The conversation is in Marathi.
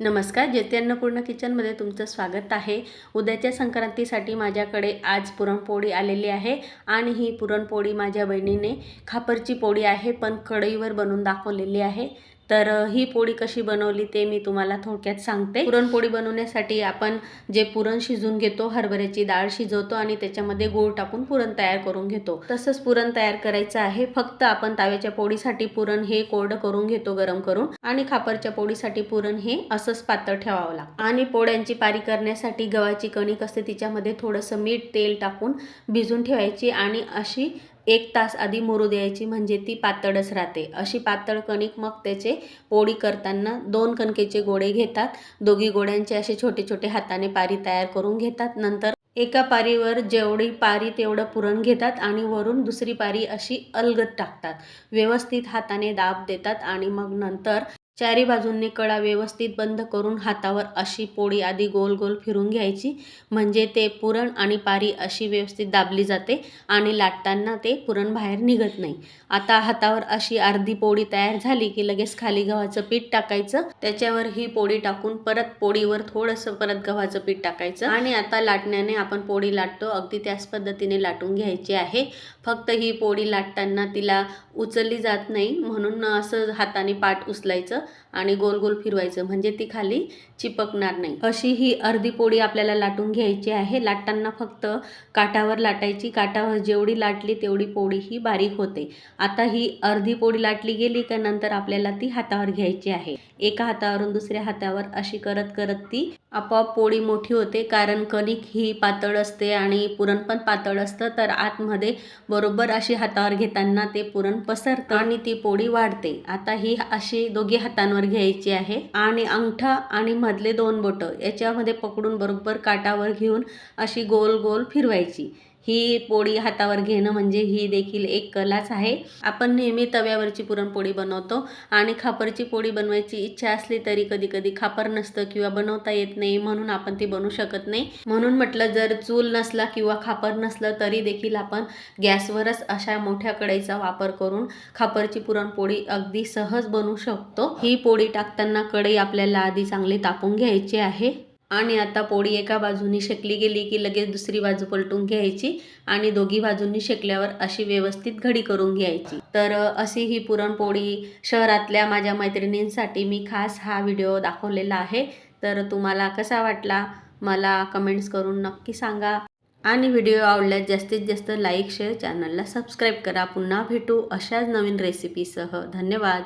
नमस्कार जेते अन्नपूर्ण किचनमध्ये तुमचं स्वागत आहे. उद्याच्या संक्रांतीसाठी माझ्याकडे आज पुरणपोळी आलेली आहे आणि ही पुरणपोळी माझ्या बहिणीने खापरची पोळी आहे पण कढईवर बनवून दाखवलेली आहे. तर ही पोळी कशी बनवली ते मी तुम्हाला थोडक्यात सांगते. पुरणपोळी बनवण्यासाठी आपण जे पुरण शिजून घेतो हरभऱ्याची डाळ शिजवतो आणि त्याच्यामध्ये गूळ टाकून पुरण तयार करून घेतो. तसंच पुरण तयार करायचं आहे. फक्त आपण ताव्याच्या पोळीसाठी पुरण हे कोरडं करून घेतो गरम करून आणि खापरच्या पोळीसाठी पुरण हे असंच पातळ ठेवावं लागतं. आणि पोळ्यांची पारी करण्यासाठी गव्हाची कणिक असते तिच्यामध्ये थोडंसं मीठ तेल टाकून भिजून ठेवायची आणि अशी एक तास आधी मुरू द्यायची म्हणजे ती पातळच राहते. अशी पातळ कणिक मग त्याचे पोळी करताना दोन कणकेचे गोळे घेतात. दोघी गोळ्यांचे असे छोटे छोटे हाताने पारी तयार करून घेतात. नंतर एका पारीवर जेवढी पारी तेवढं पुरण घेतात आणि वरून दुसरी पारी अशी अलगद टाकतात. व्यवस्थित हाताने दाब देतात आणि मग नंतर चारी बाजूंनी कडा व्यवस्थित बंद करून हातावर अशी पोळी आधी गोल गोल फिरून घ्यायची. म्हणजे ते पुरण आणि पारी अशी व्यवस्थित दाबली जाते आणि लाटताना ते पुरण बाहेर निघत नाही. आता हातावर अशी अर्धी पोळी तयार झाली की लगेच खाली गव्हाचं पीठ टाकायचं. त्याच्यावर ही पोळी टाकून परत पोळीवर थोडंसं परत गव्हाचं पीठ टाकायचं. आणि आता लाटण्याने आपण पोळी लाटतो. अगदी त्याच पद्धतीने लाटून घ्यायची आहे. फक्त ही पोळी लाटताना तिला उचलली जात नाही. म्हणून असं हाताने पाठ उचलायचं. आणि गोल गोल फिरवायचं. म्हणजे ती खाली चिपकणार नाही. अशी ही अर्धी पोळी आपल्याला लाटून घ्यायची आहे. लाटताना फक्त काठावर लाटायची. काठावर जेवढी लाटली तेवढी पोळी ही बारीक होते. आता ही अर्धी पोळी लाटली गेली का नंतर आपल्याला ती हातावर घ्यायची आहे. एका हातावरून दुसऱ्या हातावर अशी करत करत ती आपोआप पोळी मोठी होते. कारण कणिक ही पातळ असते आणि पुरण पण पातळ असतं. तर आतमध्ये बरोबर अशी हातावर घेताना ते पुरण पसरतं आणि ती पोळी वाढते. आता ही अशी दोघी हातांवर घ्यायची आहे. आणि अंगठा आणि मधले दोन बोटं याच्यामध्ये पकडून बरोबर काटावर घेऊन अशी गोल गोल फिरवायची. ही पोळी हातावर घेणं म्हणजे ही देखील एक कलाच आहे. आपण नेहमी तव्यावरची पुरणपोळी बनवतो आणि खापरची पोळी बनवायची इच्छा असली तरी कधी कधी खापर नसतं किंवा बनवता येत नाही म्हणून आपण ती बनवू शकत नाही. म्हणून म्हटलं जर चूल नसला किंवा खापर नसलं तरी देखील आपण गॅसवरच अशा मोठ्या कढईचा वापर करून खापरची पुरणपोळी अगदी सहज बनवू शकतो. ही पोळी टाकताना कढई आपल्याला आधी चांगली तापून घ्यायची आहे. आणि आता पोळी एका बाजूनी शेकली गेली की लगेच दुसरी बाजू पलटून घ्यायची आणि दोघी बाजूंनी शेकल्यावर अशी व्यवस्थित घडी करून घ्यायची. तर अशी ही पुरणपोळी शहरातल्या माझ्या मैत्रिणींसाठी मी खास हा व्हिडिओ दाखवलेला आहे. तर तुम्हाला कसा वाटला मला कमेंट्स करून नक्की सांगा. आणि व्हिडिओ आवडल्यास जास्तीत जास्त लाईक शेअर चॅनलला सबस्क्राईब करा. पुन्हा भेटू अशाच नवीन रेसिपीसह. धन्यवाद.